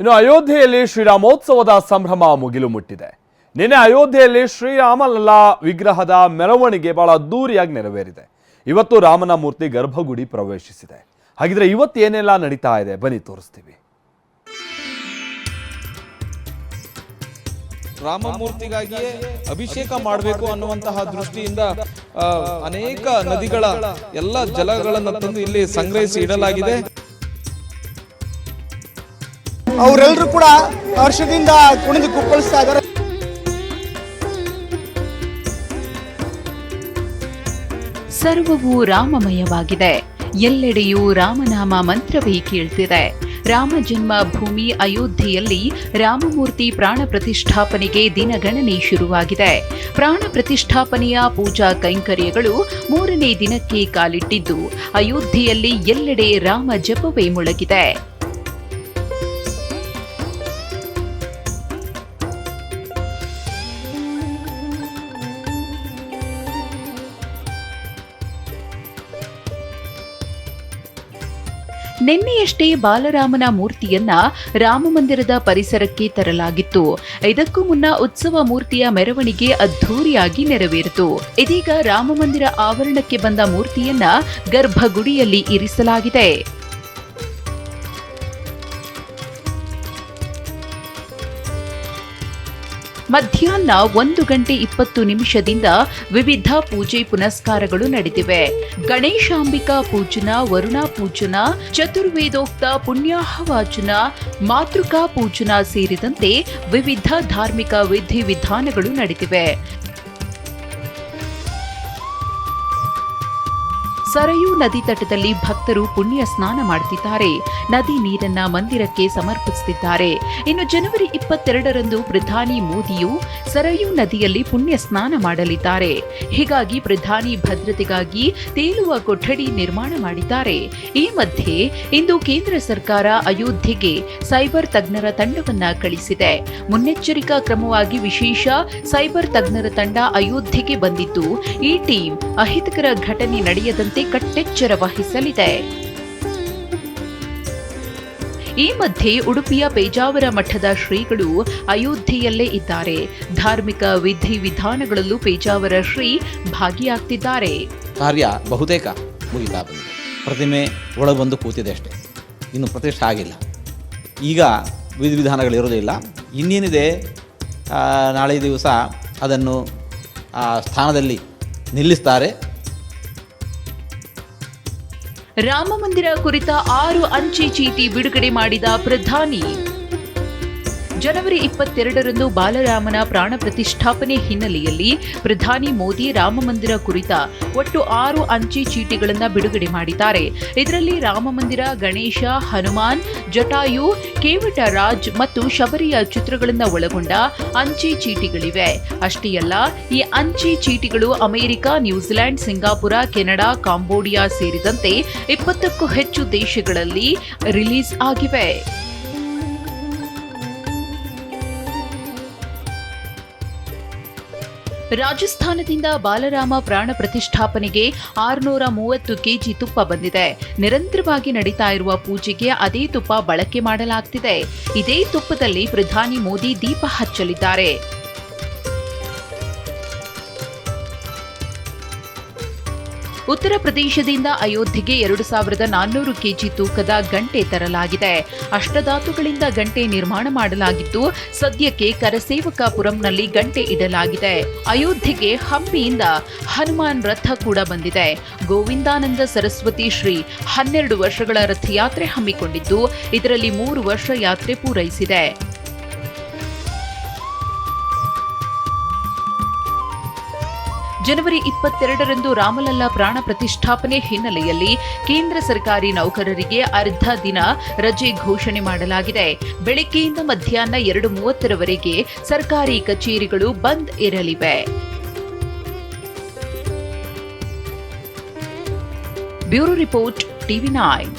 ಇನ್ನು ಅಯೋಧ್ಯೆಯಲ್ಲಿ ಶ್ರೀರಾಮೋತ್ಸವದ ಸಂಭ್ರಮ ಮುಗಿಲು ಮುಟ್ಟಿದೆ. ನಿನ್ನೆ ಅಯೋಧ್ಯೆಯಲ್ಲಿ ಶ್ರೀರಾಮಲಲ್ಲಾ ವಿಗ್ರಹದ ಮೆರವಣಿಗೆ ಬಹಳ ಅದ್ದೂರಿಯಾಗಿ ನೆರವೇರಿದೆ. ಇವತ್ತು ರಾಮನ ಮೂರ್ತಿ ಗರ್ಭಗುಡಿ ಪ್ರವೇಶಿಸಿದೆ. ಹಾಗಿದ್ರೆ ಇವತ್ತು ಏನೆಲ್ಲ ನಡೀತಾ ಇದೆ? ಬನ್ನಿ, ತೋರಿಸ್ತೀವಿ. ರಾಮಮೂರ್ತಿಗಾಗಿಯೇ ಅಭಿಷೇಕ ಮಾಡಬೇಕು ಅನ್ನುವಂತಹ ದೃಷ್ಟಿಯಿಂದ ಅನೇಕ ನದಿಗಳ ಎಲ್ಲ ಜಲಗಳನ್ನು ತಂದು ಇಲ್ಲಿ ಸಂಗ್ರಹಿಸಿ ಇಡಲಾಗಿದೆ. ಅವರೆಲ್ಲರೂ ಕೂಡ ಹರ್ಷದಿಂದ ಕುಣಿದು ಕುಪ್ಪಳಿಸ್ತಾ ಇದ್ದಾರೆ. ಸರ್ವವೂ ರಾಮಮಯವಾಗಿದೆ. ಎಲ್ಲೆಡೆಯೂ ರಾಮನಾಮ ಮಂತ್ರವೇ ಕೇಳ್ತಿದೆ. ರಾಮ ಜನ್ಮ ಭೂಮಿ ಅಯೋಧ್ಯೆಯಲ್ಲಿ ರಾಮಮೂರ್ತಿ ಪ್ರಾಣ ಪ್ರತಿಷ್ಠಾಪನೆಗೆ ದಿನಗಣನೆ ಶುರುವಾಗಿದೆ. ಪ್ರಾಣ ಪ್ರತಿಷ್ಠಾಪನೆಯ ಪೂಜಾ ಕೈಂಕರ್ಯಗಳು ಮೂರನೇ ದಿನಕ್ಕೆ ಕಾಲಿಟ್ಟಿದ್ದು, ಅಯೋಧ್ಯೆಯಲ್ಲಿ ಎಲ್ಲೆಡೆ ರಾಮ ಜಪವೇ ಮುಳಗಿದೆ. ನಿನ್ನೆಯಷ್ಟೇ ಬಾಲರಾಮನ ಮೂರ್ತಿಯನ್ನ ರಾಮಮಂದಿರದ ಪರಿಸರಕ್ಕೆ ತರಲಾಗಿತ್ತು. ಇದಕ್ಕೂ ಮುನ್ನ ಉತ್ಸವ ಮೂರ್ತಿಯ ಮೆರವಣಿಗೆ ಅದ್ಧೂರಿಯಾಗಿ ನೆರವೇರಿತು. ಇದೀಗ ರಾಮಮಂದಿರ ಆವರಣಕ್ಕೆ ಬಂದ ಮೂರ್ತಿಯನ್ನ ಗರ್ಭಗುಡಿಯಲ್ಲಿ ಇರಿಸಲಾಗಿದೆ. ಮಧ್ಯಾಹ್ನ ಒಂದು ಗಂಟೆ ಇಪ್ಪತ್ತು ನಿಮಿಷದಿಂದ ವಿವಿಧ ಪೂಜೆ ಪುನಸ್ಕಾರಗಳು ನಡೆದಿವೆ. ಗಣೇಶಾಂಬಿಕಾ ಪೂಜನ, ವರುಣಾ ಪೂಜನ, ಚತುರ್ವೇದೋಕ್ತ ಪುಣ್ಯಾಹವಾಚನ ಮಾತೃಕಾ ಪೂಜನ ಸೇರಿದಂತೆ ವಿವಿಧ ಧಾರ್ಮಿಕ ವಿಧಿವಿಧಾನಗಳು ನಡೆದಿವೆ. ಸರಯೂ ನದಿ ತಟದಲ್ಲಿ ಭಕ್ತರು ಪುಣ್ಯ ಸ್ನಾನ ಮಾಡುತ್ತಿದ್ದಾರೆ. ನದಿ ನೀರನ್ನ ಮಂದಿರಕ್ಕೆ ಸಮರ್ಪಿಸುತ್ತಿದ್ದಾರೆ. ಇನ್ನು ಜನವರಿ ಇಪ್ಪತ್ತೆರಡರಂದು ಪ್ರಧಾನಿ ಮೋದಿಯು ಸರಯೂ ನದಿಯಲ್ಲಿ ಪುಣ್ಯ ಸ್ನಾನ ಮಾಡಲಿದ್ದಾರೆ. ಹೀಗಾಗಿ ಪ್ರಧಾನಿ ಭದ್ರತೆಗಾಗಿ ತೇಲುವ ಕೊಠಡಿ ನಿರ್ಮಾಣ ಮಾಡಿದ್ದಾರೆ. ಈ ಮಧ್ಯೆ ಇಂದು ಕೇಂದ್ರ ಸರ್ಕಾರ ಅಯೋಧ್ಯೆಗೆ ಸೈಬರ್ ತಜ್ಞರ ತಂಡವನ್ನ ಕಳಿಸಿದೆ. ಮುನ್ನೆಚ್ಚರಿಕಾ ಕ್ರಮವಾಗಿ ವಿಶೇಷ ಸೈಬರ್ ತಜ್ಞರ ತಂಡ ಅಯೋಧ್ಯೆಗೆ ಬಂದಿದ್ದು, ಈ ಟೀಮ್ ಅಹಿತಕರ ಘಟನೆ ನಡೆಯದಂತೆ ಕಟ್ಟೆಚ್ಚರ ವಹಿಸಲಿದೆ. ಈ ಮಧ್ಯೆ ಉಡುಪಿಯ ಪೇಜಾವರ ಮಠದ ಶ್ರೀಗಳು ಅಯೋಧ್ಯೆಯಲ್ಲೇ ಇದ್ದಾರೆ. ಧಾರ್ಮಿಕ ವಿಧಿವಿಧಾನಗಳಲ್ಲೂ ಪೇಜಾವರ ಶ್ರೀ ಭಾಗಿಯಾಗ್ತಿದ್ದಾರೆ. ಕಾರ್ಯ ಬಹುತೇಕ ಮುಗಿತಾ ಬಂದಿದೆ. ಪ್ರತಿಮೆ ಬಂದು ಕೂತಿದೆ ಅಷ್ಟೇ. ಇನ್ನು ಪ್ರತಿಷ್ಠೆ ಆಗಿಲ್ಲ. ಈಗ ವಿಧಿವಿಧಾನಗಳಿರೋದಿಲ್ಲ ಇನ್ನೇನಿದೆ? ನಾಳೆ ದಿವಸ ಅದನ್ನು ಆ, ಸ್ಥಾನದಲ್ಲಿ ನಿಲ್ಲಿಸ್ತಾರೆ. ರಾಮ ಮಂದಿರ ಕುರಿತ ಆರು ಅಂಚೆ ಚೀಟಿ ಬಿಡುಗಡೆ ಮಾಡಿದ ಪ್ರಧಾನಿ. ಜನವರಿ ಇಪ್ಪತ್ತೆರಡರಂದು ಬಾಲರಾಮನ ಪ್ರಾಣ ಪ್ರತಿಷ್ಠಾಪನೆ ಹಿನ್ನೆಲೆಯಲ್ಲಿ ಪ್ರಧಾನಿ ಮೋದಿ ರಾಮ ಮಂದಿರ ಕುರಿತ ಒಟ್ಟು ಆರು ಅಂಚೆ ಚೀಟಿಗಳನ್ನು ಬಿಡುಗಡೆ ಮಾಡಿದ್ದಾರೆ. ಇದರಲ್ಲಿ ರಾಮ ಮಂದಿರ, ಗಣೇಶ, ಹನುಮಾನ್, ಜಟಾಯು ಕೇವಟ ರಾಜ್ ಮತ್ತು ಶಬರಿಯ ಚಿತ್ರಗಳನ್ನು ಒಳಗೊಂಡ ಅಂಚೆ ಚೀಟಿಗಳಿವೆ. ಅಷ್ಟೇ ಅಲ್ಲ, ಈ ಅಂಚೆ ಚೀಟಿಗಳು ಅಮೆರಿಕ ನ್ಯೂಜಿಲೆಂಡ್ ಸಿಂಗಾಪುರ, ಕೆನಡಾ, ಕಾಂಬೋಡಿಯಾ ಸೇರಿದಂತೆ ಇಪ್ಪತ್ತಕ್ಕೂ ಹೆಚ್ಚು ದೇಶಗಳಲ್ಲಿ ರಿಲೀಸ್ ಆಗಿವೆ. ರಾಜಸ್ಥಾನದಿಂದ ಬಾಲರಾಮ ಪ್ರಾಣ ಪ್ರತಿಷ್ಠಾಪನೆಗೆ ಆರುನೂರ ಮೂವತ್ತು ಕೆಜಿ ತುಪ್ಪ ಬಂದಿದೆ. ನಿರಂತರವಾಗಿ ನಡೀತಾ ಇರುವ ಪೂಜೆಗೆ ಅದೇ ತುಪ್ಪ ಬಳಕೆ ಮಾಡಲಾಗ್ತಿದೆ. ಇದೇ ತುಪ್ಪದಲ್ಲಿ ಪ್ರಧಾನಿ ಮೋದಿ ದೀಪ ಹಚ್ಚಲಿದ್ದಾರೆ. ಉತ್ತರ ಪ್ರದೇಶದಿಂದ ಅಯೋಧ್ಯೆಗೆ ಎರಡು ಸಾವಿರದ ನಾನ್ನೂರು ಕೆಜಿ ತೂಕದ ಗಂಟೆ ತರಲಾಗಿದೆ. ಅಷ್ಟಧಾತುಗಳಿಂದ ಗಂಟೆ ನಿರ್ಮಾಣ ಮಾಡಲಾಗಿದ್ದು, ಸದ್ಯಕ್ಕೆ ಕರಸೇವಕಾಪುರಂನಲ್ಲಿ ಗಂಟೆ ಇಡಲಾಗಿದೆ. ಅಯೋಧ್ಯೆಗೆ ಹಂಪಿಯಿಂದ ಹನುಮಾನ್ ರಥ ಕೂಡ ಬಂದಿದೆ. ಗೋವಿಂದಾನಂದ ಸರಸ್ವತಿ ಶ್ರೀ ಹನ್ನೆರಡು ವರ್ಷಗಳ ರಥಯಾತ್ರೆ ಹಮ್ಮಿಕೊಂಡಿದ್ದು, ಇದರಲ್ಲಿ ಮೂರು ವರ್ಷ ಯಾತ್ರೆ ಪೂರೈಸಿದೆ. ಜನವರಿ ಇಪ್ಪತ್ತೆರಡರಂದು ರಾಮಲಲ್ಲಾ ಪ್ರಾಣ ಪ್ರತಿಷ್ಠಾಪನೆ ಹಿನ್ನೆಲೆಯಲ್ಲಿ ಕೇಂದ್ರ ಸರ್ಕಾರಿ ನೌಕರರಿಗೆ ಅರ್ಧ ದಿನ ರಜೆ ಘೋಷಣೆ ಮಾಡಲಾಗಿದೆ. ಬೆಳಗ್ಗೆಯಿಂದ ಮಧ್ಯಾಹ್ನ ಎರಡು ಮೂವತ್ತರವರೆಗೆ ಸರ್ಕಾರಿ ಕಚೇರಿಗಳು ಬಂದ್ ಇರಲಿವೆ. Bureau report TV nine.